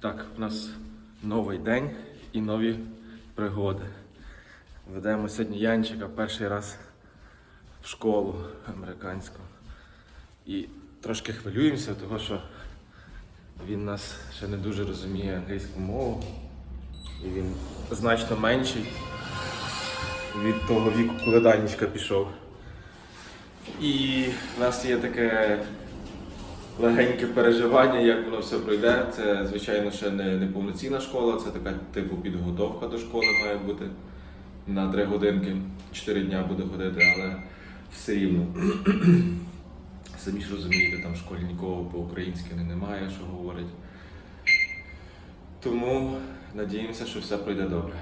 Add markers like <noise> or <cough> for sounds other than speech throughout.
Так, в нас новий день і нові пригоди. Ведемо сьогодні Янчика перший раз в школу американську. І трошки хвилюємося, тому що він нас ще не дуже розуміє англійську мову. І він значно менший від того віку, коли Данічка пішов. І в нас є таке легеньке переживання, як воно все пройде. Це, звичайно, ще не, не повноцінна школа, це така типу підготовка до школи має бути на три годинки, чотири дня буде ходити, але все рівно. <clears throat> Самі ж розумієте, там в школі нікого по-українськи не- немає, що говорить. Тому надіємося, що все пройде добре.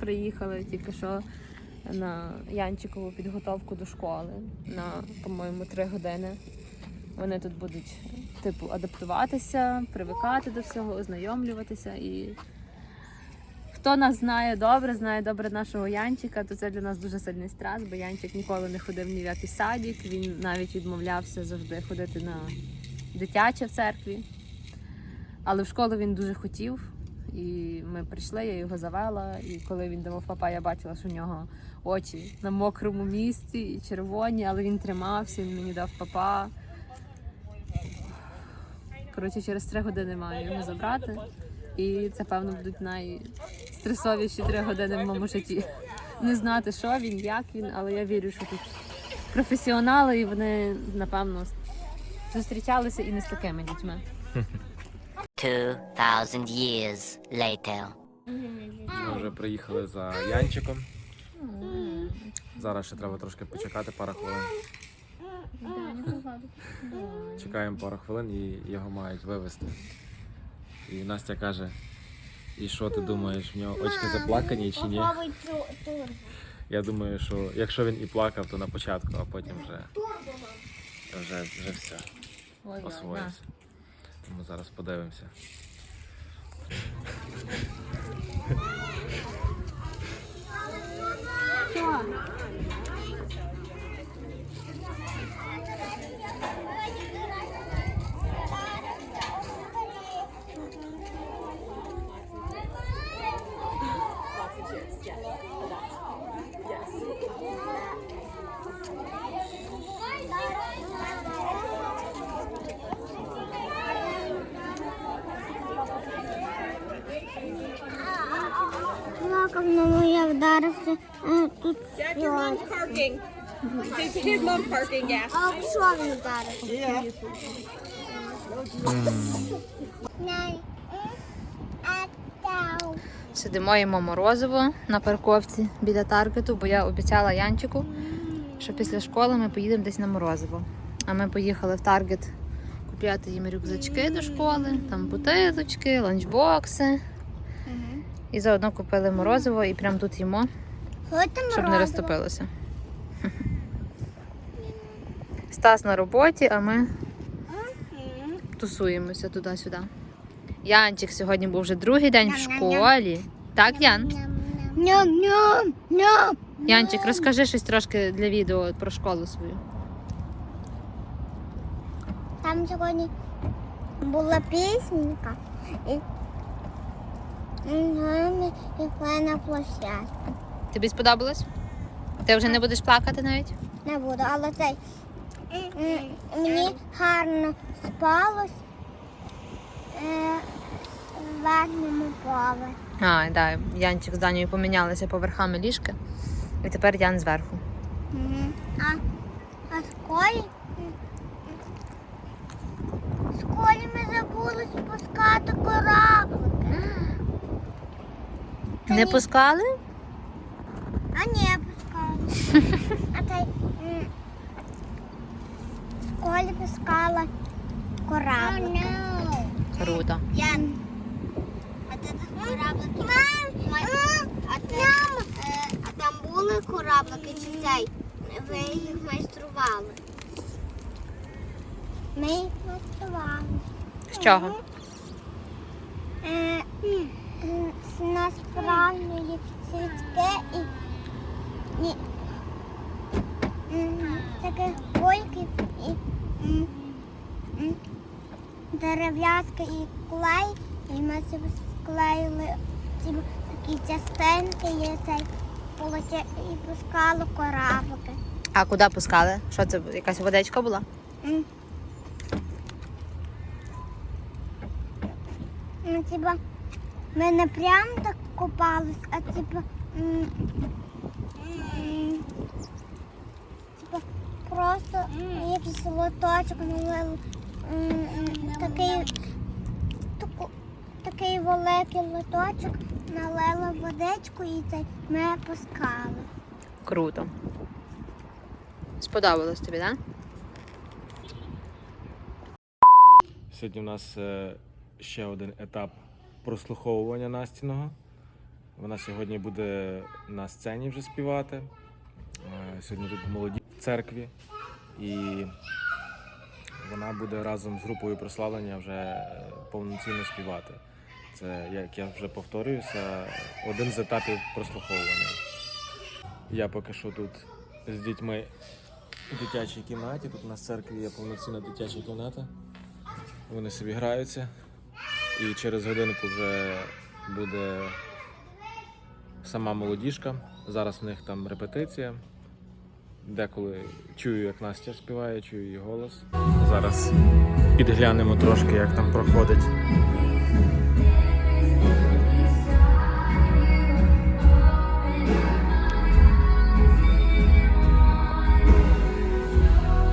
Приїхали тільки що на Янчикову підготовку до школи на, по-моєму, три години. Вони тут будуть, типу, адаптуватися, привикати до всього, ознайомлюватися. І хто нас знає добре, знає добре нашого Янчика, то це для нас дуже сильний стрес, бо Янчик ніколи не ходив ні в який садик, він навіть відмовлявся завжди ходити на дитяче в церкві. Але в школу він дуже хотів. І ми прийшли, я його завела. І коли він давав папа, я бачила, що в нього очі на мокрому місці і червоні, але він тримався, він мені дав папа. Коротше, через три години маю його забрати. І це, певно, будуть найстресовіші три години в моєму житті. Не знати, що він, як він, але я вірю, що тут професіонали, і вони, напевно, зустрічалися і не з такими дітьми. 2,000 years later. Ми вже приїхали за Янчиком. Зараз ще треба трошки почекати пару хвилин. Чекаємо пару хвилин і його мають вивезти. І Настя каже: і що ти думаєш, в нього очки заплакані чи ні? Я думаю, що якщо він і плакав, то на початку, а потім вже, вже, вже все, Ой, освоївся. Тому зараз подивимося. Плакав на моє вдарився. а Тут Parking. His, his mom's parking, yeah. Що він вдарився? Най. А тау. Сидимо їмо морозиво на парковці біля таргету, бо я обіцяла Янчику, що після школи ми поїдемо десь на морозиво. А ми поїхали в таргет купляти їм рюкзачки до школи, там бутилочки, ланчбокси. І заодно купили морозиво і прямо тут їмо, щоб не розтопилося. Стас на роботі, а ми тусуємося туди-сюди. Янчик сьогодні був вже другий день в школі. Так, Ян? Янчик, розкажи щось трошки для відео про школу свою. Там сьогодні була пісенька і і йшли на площадку. Тобі сподобалось? Ти вже не будеш плакати навіть? Не буду, але цей мені гарно спалось е, в верхньому поверсі. А, да, Янчик з Данією помінялися поверхами ліжка. І тепер Ян зверху. Мгм. А, а в школі? В школі ми забули спускати кораблики. Не пускали? А ні, пускали. <laughs> А цей в школі пускала кораблики. Круто. Ян. А це кораблики. А, там, а там були кораблики чи цей? Ви їх майстрували. Ми їх майстрували. З чого? Е, з насправжньої свічки і, і м, таких бойків і м, і клей І ми склеїли ці такі частинки і цей полотя і пускали кораблики. А куди пускали? Що це? Якась водичка була? Ну, типа, ми не прям так купались, а типа. Типа просто якийсь лоточок м, Такий, таку, такий великий лоточок налили водичку і цей ми пускали. Круто. Сподобалось тобі, так? Сьогодні у нас е, ще один етап прослуховування Настіного. Вона сьогодні буде на сцені вже співати. Е, Сьогодні тут молоді в церкві. І вона буде разом з групою прославлення вже е, повноцінно співати. Це, як я вже повторююся, один з етапів прослуховування. Я поки що тут з дітьми в дитячій кімнаті. Тут у нас в церкві є повноцінна дитяча кімната. Вони собі граються. І через годинку вже буде сама молодіжка. Зараз в них там репетиція. Деколи чую, як Настя співає, чую її голос. Зараз підглянемо трошки, як там проходить.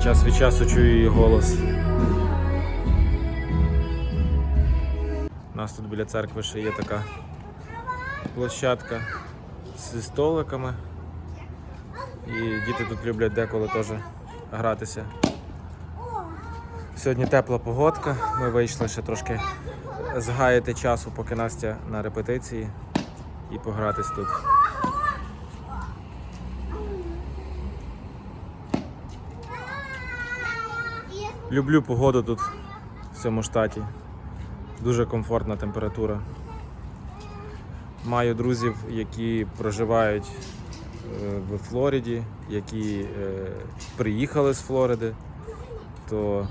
Час від часу чую її голос. У нас тут біля церкви ще є така площадка зі столиками. І діти тут люблять деколи теж гратися. Сьогодні тепла погодка. Ми вийшли ще трошки згаяти часу, поки Настя на репетиції і погратись тут. Люблю погоду тут в цьому штаті. Дуже комфортна температура. Маю друзів, які проживають в Флориді, які е, приїхали з Флориди, то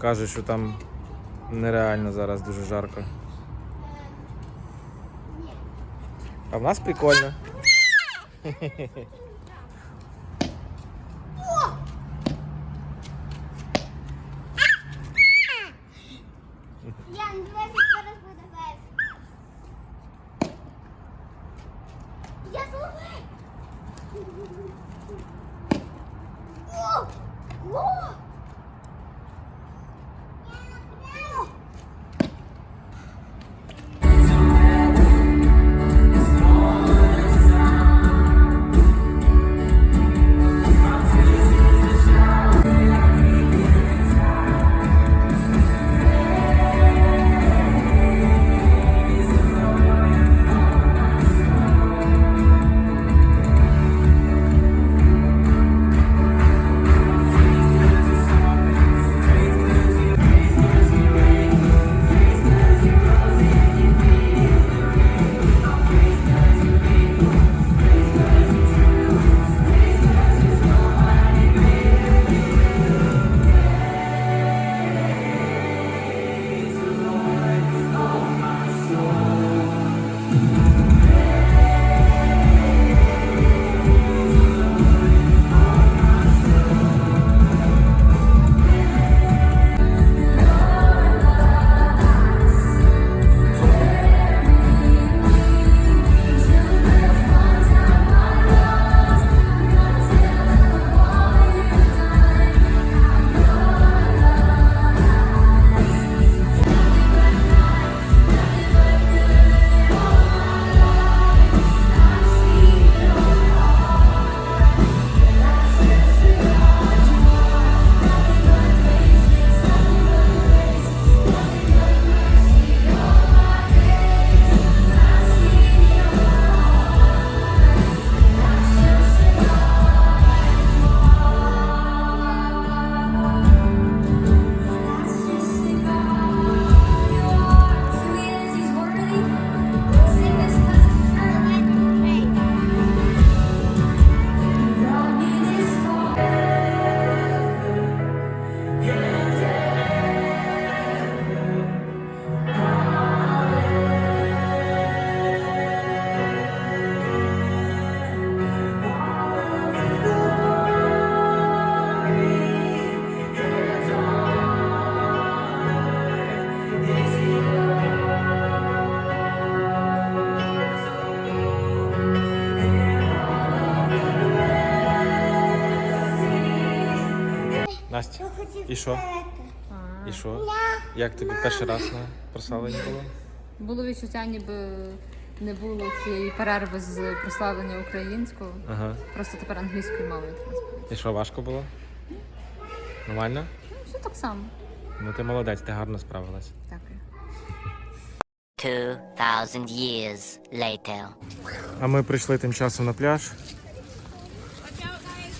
кажуть, що там нереально зараз дуже жарко. А в нас прикольно. <laughs> Ян, дивися, зараз буде весело. Я зловив! О! О! І що? І що? Як тобі перший раз на прославленні було? Було відчуття, ніби не було цієї перерви з прославлення українського. Ага. Просто тепер англійською мовою. І що, важко було? Нормально? Ну, все так само. Ну ти молодець, ти гарно справилась. Дякую. 2,000 years later. А ми прийшли тим часом на пляж.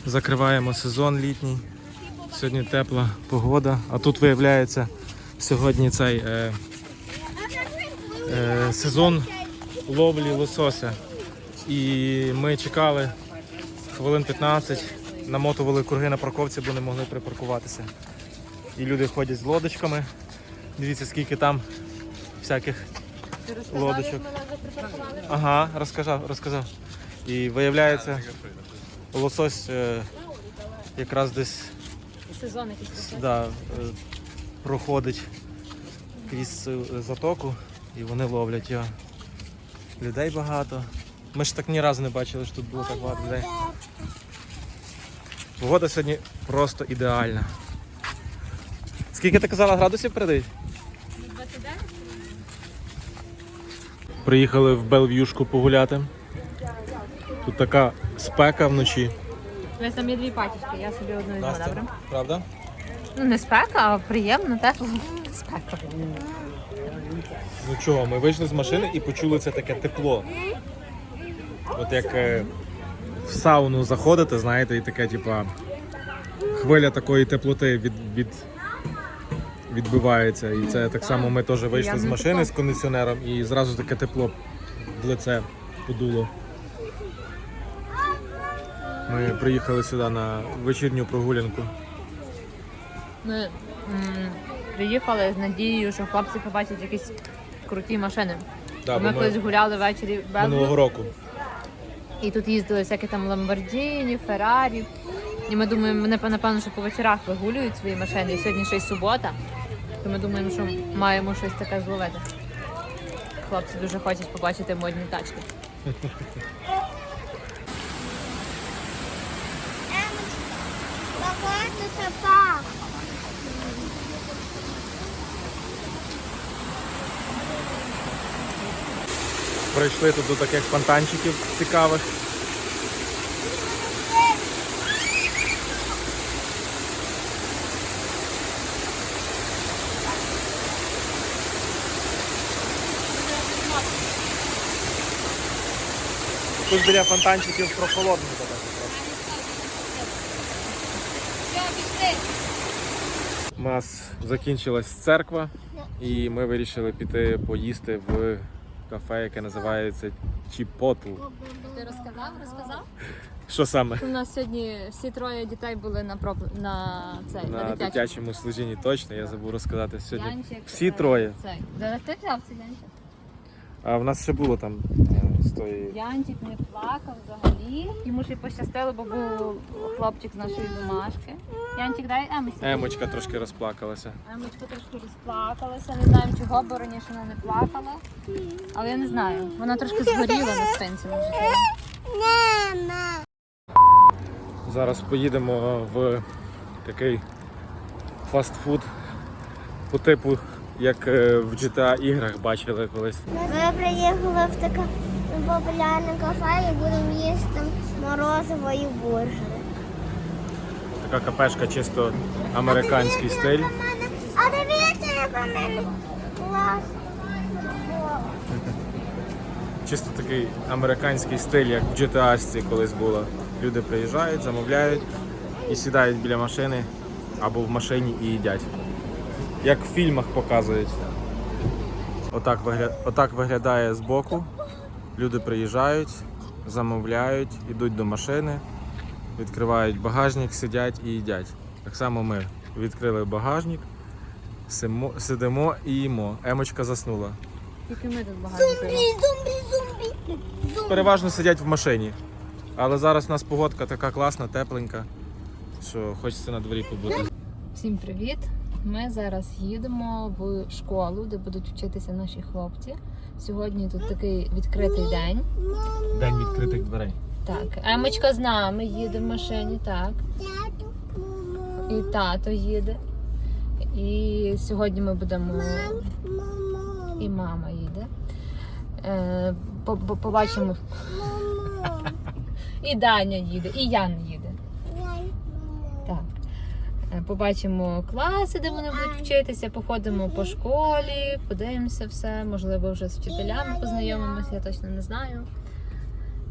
Закриваємо сезон літній. Сьогодні тепла погода. А тут виявляється сьогодні цей е, е, сезон ловлі лосося. І ми чекали хвилин 15, намотували круги на парковці, бо не могли припаркуватися. І люди ходять з лодочками. Дивіться, скільки там всяких лодочок. Ага, розказав, розказав. І виявляється, лосось е, якраз десь Сезон якийсь. да, е, проходить крізь цю затоку і вони ловлять його. Людей багато. Ми ж так ні разу не бачили, що тут було так багато людей. Погода сьогодні просто ідеальна. Скільки ти казала градусів передають? 29? Приїхали в Белв'юшку погуляти. Тут така спека вночі. Ось там є дві пачечки, я собі одну візьму, добре? правда? Ну не спека, а приємно, тепло. Спека. Ну чого, ми вийшли з машини і почули це таке тепло. От як е, в сауну заходите, знаєте, і таке, типа, хвиля такої теплоти від, від, відбивається. І це так само ми теж вийшли з машини з кондиціонером і зразу таке тепло в лице подуло. Ми приїхали сюди на вечірню прогулянку. Ми м, приїхали з надією, що хлопці побачать якісь круті машини. Да, ми бо колись гуляли ввечері в минулого року. і тут їздили всякі там Ламборджіні, Феррарі. І ми думаємо, вони напевно, що по вечорах вигулюють свої машини. І сьогодні ще й субота. То ми думаємо, що маємо щось таке зловити. Хлопці дуже хочуть побачити модні тачки. <laughs> Багато. Прийшли тут до таких фонтанчиків цікавих. Тут біля фонтанчиків прохолодненько. так якраз. У нас закінчилась церква, і ми вирішили піти поїсти в кафе, яке називається Чіпотл. Ти розказав? Розказав? Що саме? У нас сьогодні всі троє дітей були на проб... на цей На дитячому. дитячому служінні точно, я забув розказати сьогодні. Янчик, Всі троє. Цей. Де ти взяв цей Янчик? А в нас ще було там з тої. Янчик не плакав взагалі. Йому ще й пощастило, бо був хлопчик з нашої домашки. Янчик, дай Емочці. Емочка трошки розплакалася. Емочка трошки розплакалася. Не знаємо чого, бо раніше вона не плакала. Але я не знаю. Вона трошки згоріла на спинці. може. Мама. Зараз поїдемо в такий фастфуд по типу, як е, в GTA іграх бачили колись. Ми приїхали в таке популярне кафе і будемо їсти морозиво і бургери. Така кафешка чисто американський стиль. А дивіться, яка в мене клас. Чисто такий американський стиль, як в GTA колись було. Люди приїжджають, замовляють і сідають біля машини або в машині і їдять. Як в фільмах показують. Отак виглядає збоку. Люди приїжджають, замовляють, йдуть до машини, відкривають багажник, сидять і їдять. Так само ми відкрили багажник, симо- сидимо і їмо. Емочка заснула. Тільки ми тут багато. Зомбі, зомбі, зомбі. переважно сидять в машині. Але зараз у нас погодка така класна, тепленька, що хочеться на дворі побути. Всім привіт! Ми зараз їдемо в школу, де будуть вчитися наші хлопці. Сьогодні тут такий відкритий день. День відкритих дверей. Так, Емочка з нами їде в машині, так. І тато їде. І сьогодні ми будемо. І мама їде. Е, по- по- побачимо. <laughs> І Даня їде, і Ян їде. Е, Побачимо класи, де вони будуть вчитися, походимо по школі, подивимося все. Можливо, вже з вчителями познайомимося, я точно не знаю.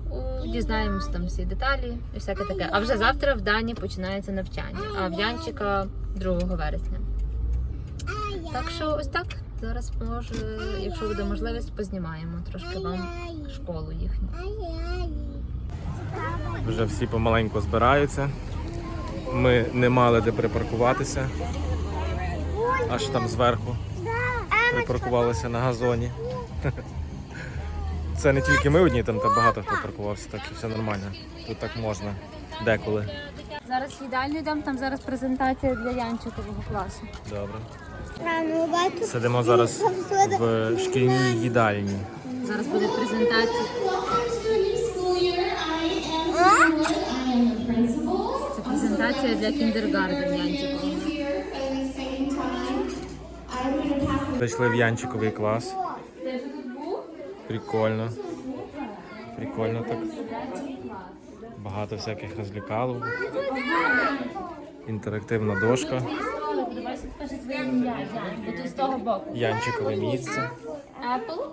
У, Дізнаємося там всі деталі і всяке таке. А вже завтра в Дані починається навчання, а в Янчика 2 вересня. Так що ось так. Зараз може, якщо буде можливість, познімаємо трошки вам школу їхню. Вже всі помаленьку збираються. Ми не мали де припаркуватися. Аж там зверху припаркувалися на газоні. Це не тільки ми одні, там та багато хто паркувався, так і все нормально. Тут так можна деколи. Зараз в їдальню йдемо, там зараз презентація для Янчикового класу. Добре. Сидимо зараз в шкільній їдальні. Зараз буде презентація. Презентація для кіндергарден Янчикового. Зайшли в Янчиковий клас. Прикольно. Прикольно так. Багато всяких розлікалок. Інтерактивна дошка. З того боку. Янчикове місце. Apple?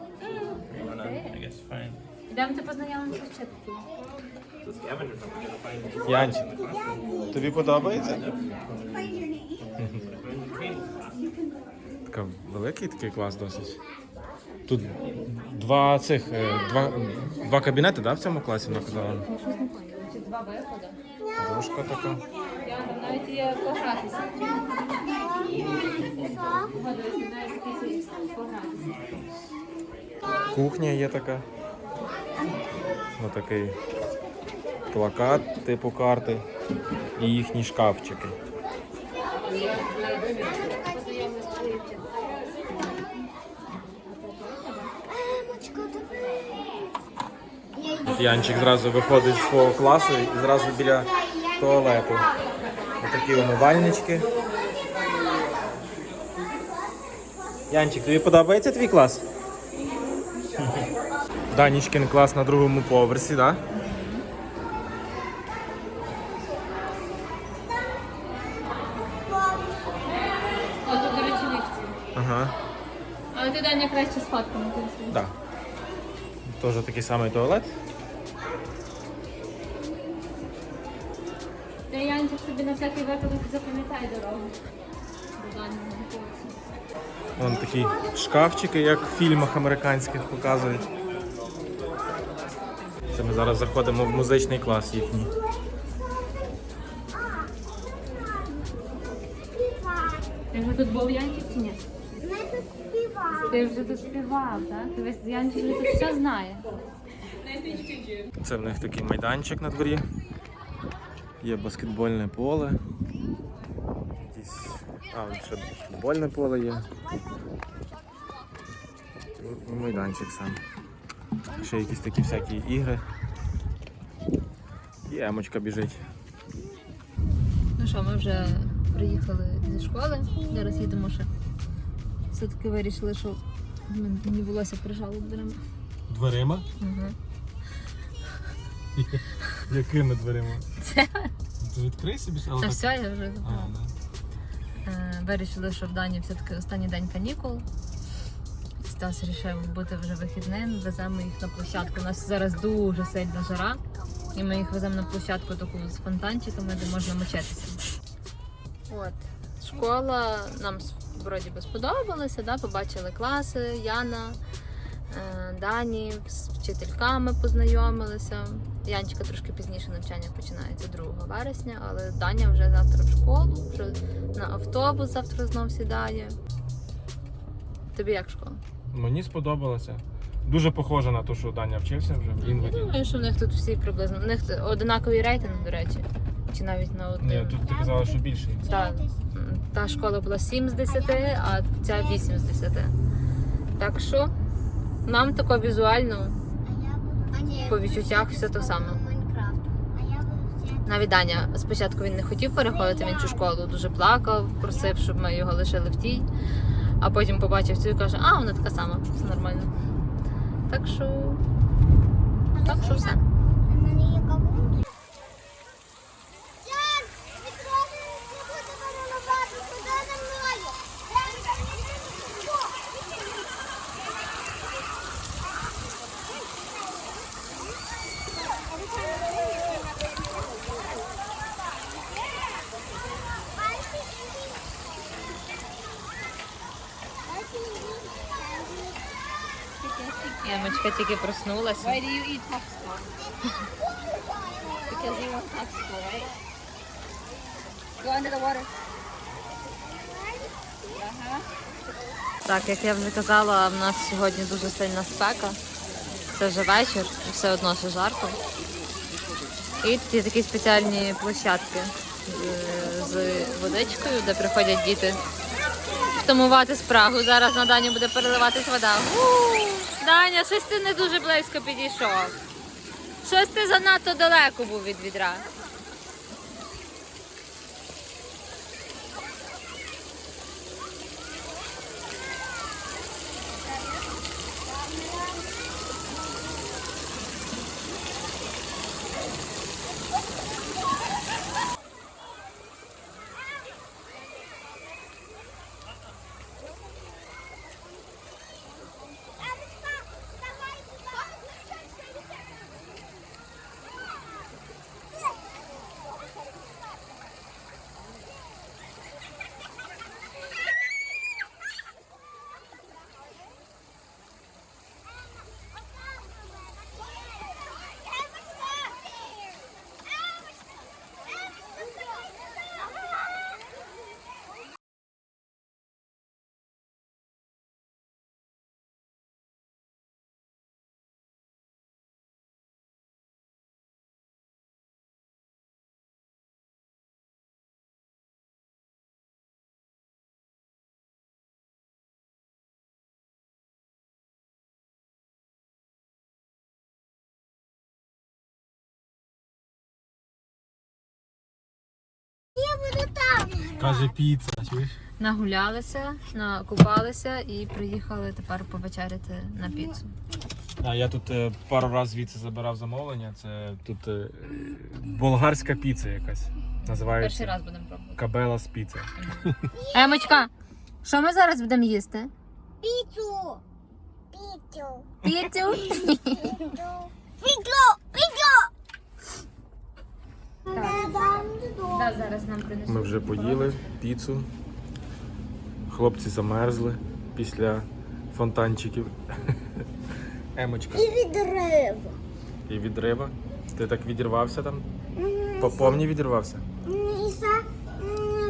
Йдемо ти познайомимося з вчителькою. Янчик, тобі подобається? Така великий такий клас досить. Тут два цих, е, два, два кабінети, да, в цьому класі вона казала? Два виходи? Дошка така. Я навіть є погратися. Кухня є така. Отакий плакат типу карти і їхні шкафчики. Янчик зразу виходить з свого класу і зразу біля туалету. Отакі умивальнички. Янчик, тобі подобається твій клас? Данічкин клас на другому поверсі, так? Да? О, тут, до речі, ліфт. Ага. Але ти Даня краще з фотками. Да. Тоже такий самий туалет. Янчик собі на всякий випадок запам'ятай дорогу. До. Вон такі шкафчики, як в фільмах американських показують. Це ми зараз заходимо в музичний клас їхній. Ти вже тут був Янчик чи ні? Ми тут співали. Ти вже тут співав, так? Ти весь Янчик вже тут все знає. Це в них такий майданчик на дворі. Є баскетбольне поле. Якісь... А, вон ще футбольне поле є. І майданчик сам. Ще якісь такі всякі ігри. І емочка біжить. Ну що, ми вже приїхали зі школи. Зараз їдемо ще. Все-таки вирішили, що мен- мені волосся прижало дверима. Дверима? Угу. <laughs> Якими дверима? Це. Ти відкрий собі, але Та все, я вже А, да. Е, вирішили, що в Дані все-таки останній день канікул. Стас вирішив бути вже вихідним, веземо їх на площадку. У нас зараз дуже сильна жара, і ми їх веземо на площадку таку з фонтанчиками, де можна мочитися. От, школа нам вроді би сподобалася, да? побачили класи, Яна, е, Дані, з вчительками познайомилися. Янчика трошки пізніше навчання починається 2 вересня, але Даня вже завтра в школу, вже на автобус завтра знов сідає. Тобі як школа? Мені сподобалося. Дуже похоже на те, що Даня вчився вже Я думаю, що в них тут всі приблизно. У них одинаковий рейтинг, до речі. Чи навіть на один. Ні, тут ти казала, що більший. Та, м, та школа була 7 з 10, а ця 8 з 10. Так що нам тако візуально по відчуттях все те саме. Навіть Даня спочатку він не хотів переходити в іншу школу, дуже плакав, просив, щоб ми його лишили в тій. А потім побачив цю і каже, а вона така сама, все нормально. Так що. Так що все. У мене є кавун. Як? Відразу не буде переливати, куди за мною? Ямочка тільки проснулася. Why do you eat popcorn? because you want popcorn, right? Go under the water. Uh-huh. Так, як я вже казала, в нас сьогодні дуже сильна спека. Це вже вечір, і все одно ще жарко. І ці такі спеціальні площадки з, з водичкою, де приходять діти втамувати спрагу. Зараз на Дані буде переливатись вода. У, Даня, щось ти не дуже близько підійшов. Щось ти занадто далеко був від відра. Там. Каже піца, чуєш? Нагулялися, накупалися і приїхали тепер повечеряти на піцу. А я тут е, пару разів звідси забирав замовлення. Це тут е, болгарська піца якась. Називається Перший раз будемо пробувати. Кабела з піца. Емочка, що ми зараз будемо їсти? Піцу. Піцу. Піцю? Піцу. Піцу. Піцу. Да, зараз нам принесуть. Ми вже поїли піцу. Хлопці замерзли після фонтанчиків. <laughs> Емочка. І відрив. І відрива. Ти так відірвався там? По повні відірвався? І за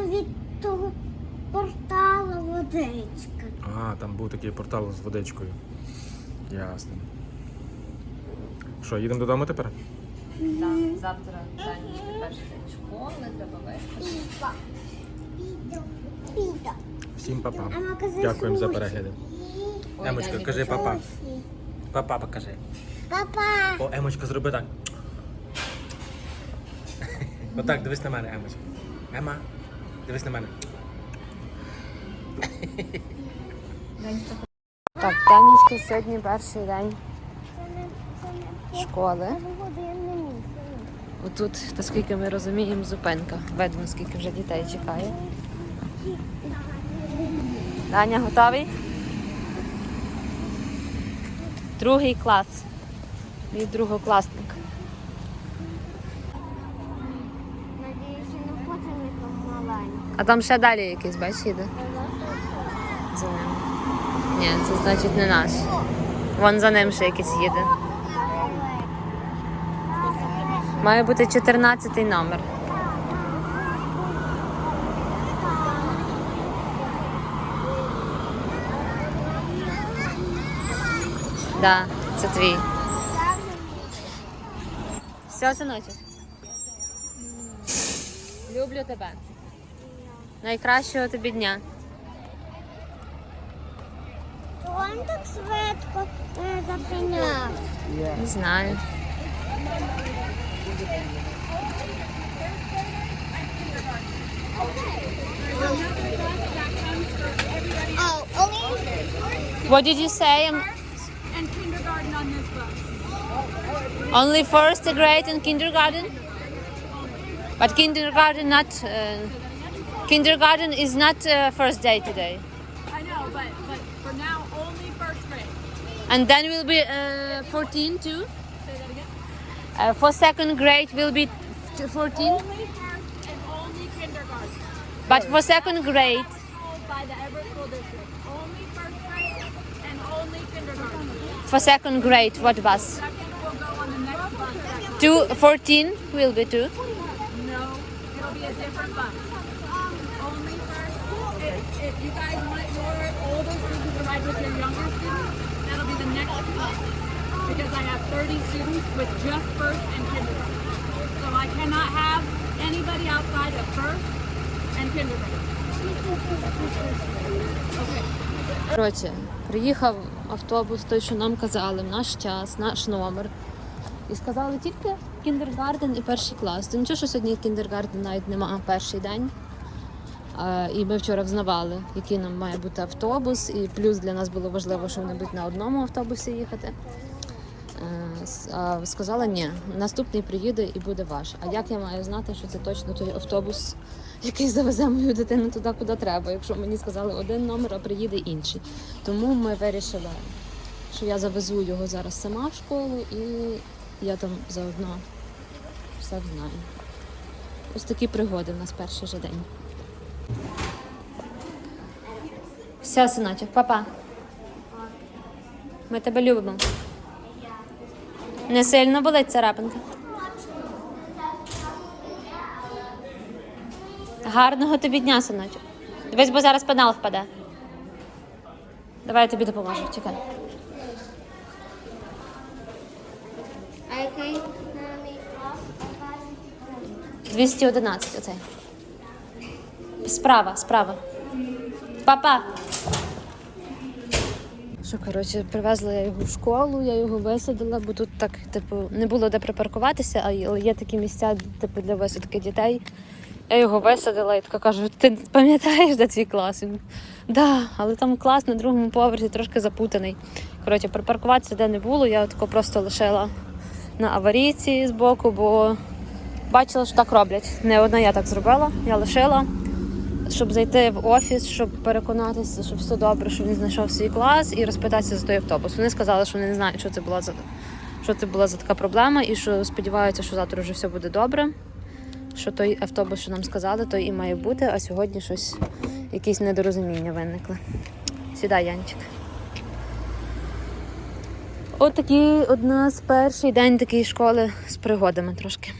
від того порталу водичка. А, там був такий портал з водичкою. Ясно. Що, їдемо додому тепер? Так, завтра Данічки перший день школи, треба. Піду. Всім папа. Дякуємо за перегляди. Ой, Емочка, кажи папа. Папа, покажи. Папа. О, Емочка, зроби так. Отак, дивись на мене, Емочка. Ема, дивись на мене. Так, Данічки сьогодні перший день школи. Отут, наскільки ми розуміємо, зупинка. Видно, скільки вже дітей чекає. Даня готовий? Другий клас. Мій другокласник. Надіюся, не не маленький. А там ще далі якийсь, бачиш, їде? За ним. Ні, це значить не наш. Вон за ним ще якийсь їде. Має бути 14 номер. Да, це твій. Все, синочок. Люблю тебе. Найкращого тобі дня. Він так швидко е, запиняв. Не знаю. Oh, only What did you say? Um, And kindergarten on this bus. Only first grade and kindergarten? But kindergarten not. Uh, kindergarten is not uh, first day today. I know, but but for now, only first grade. And then we'll be uh, 14 too. Uh, for second grade will be 14. Only first and only kindergarten. But for second grade. Only first grade and only kindergarten. for second grade, what bus? Second will go on the next bus. Two, 14 will be two. No, it'll be a different bus. Only first. If, if you guys want your older students to ride with your younger students, that'll be the next bus. Because I have 30 students with just first and kindergarten. So I cannot have anybody outside of first and kindergarten. Okay. Коротше, приїхав автобус, той, що нам казали, наш час, наш номер. І сказали тільки кіндергарден і перший клас. То нічого, що сьогодні кіндергарден навіть немає перший день. І ми вчора взнавали, який нам має бути автобус. І плюс для нас було важливо, що вони будуть на одному автобусі їхати. Е, сказала, ні, наступний приїде і буде ваш. А як я маю знати, що це точно той автобус, який завезе мою дитину туди, куди треба, якщо мені сказали один номер, а приїде інший. Тому ми вирішили, що я завезу його зараз сама в школу і я там заодно все знаю. Ось такі пригоди в нас перший же день. Все, синочок, папа. Ми тебе любимо. Не сильно болить царапинка. Гарного тобі дня, синочок. Дивись, бо зараз пенал впаде. Давай я тобі допоможу, чекай. Mommy. 211 оцей. Справа, справа. Папа. Що, коротше, привезла я його в школу, я його висадила, бо тут так, типу, не було де припаркуватися, а є такі місця, типу, для висадки дітей. Я його висадила і така кажу, ти пам'ятаєш, де твій клас? Він, да, але там клас на другому поверсі трошки запутаний. Коротше, припаркуватися де не було, я тако просто лишила на аварійці з боку, бо бачила, що так роблять. Не одна я так зробила, я лишила, щоб зайти в офіс, щоб переконатися, що все добре, що він знайшов свій клас і розпитатися за той автобус. Вони сказали, що вони не знають, що це була за що це була за така проблема, і що сподіваються, що завтра вже все буде добре. Що той автобус, що нам сказали, той і має бути, а сьогодні щось, якісь недорозуміння виникли. Сідай, Янчик. От такий у нас перший день такої школи з пригодами трошки.